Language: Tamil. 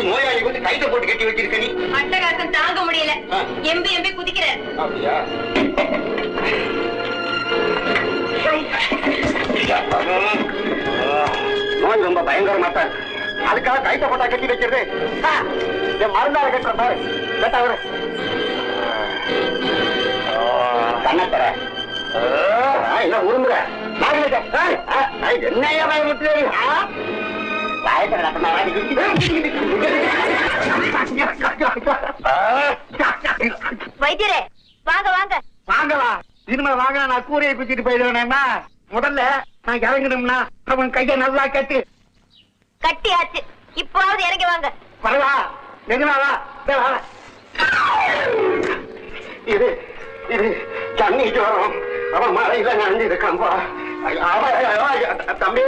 இப்படி நோயாளி வந்து கைத்த போட்டு கட்டி வச்சிருக்க நீ. அட்டகாசம் தாங்க முடியல. எம்பி எம்பி குதிக்கிறார். அப்படியா? நோய் ரொம்ப பயங்கரமா தான் அதுக்காக கைத்த போட்டா கட்டி வைக்கிறது. என் மருந்தால கட்டுற பாரு. கேட்டா அவரு கண்ணத்தர என்ன உருமுற என்னையா பயமுட்டு பயத்துல வைத்தியரே வாங்க வாங்க. வாங்கலாம் இனிமே வாங்க நான் கூரையை பிச்சுட்டு போயிடுவேனேம்மா முதல்ல நான் இறங்கணும்னா அவன் கைய நல்லா கட்டு. கட்டியாச்சு. இப்போவாவது இறங்கி வாங்க. வரவா எங்கனா வா. இதோ. இது தண்ணி ஜோரம். அவன் மழையில அவன் தம்பி.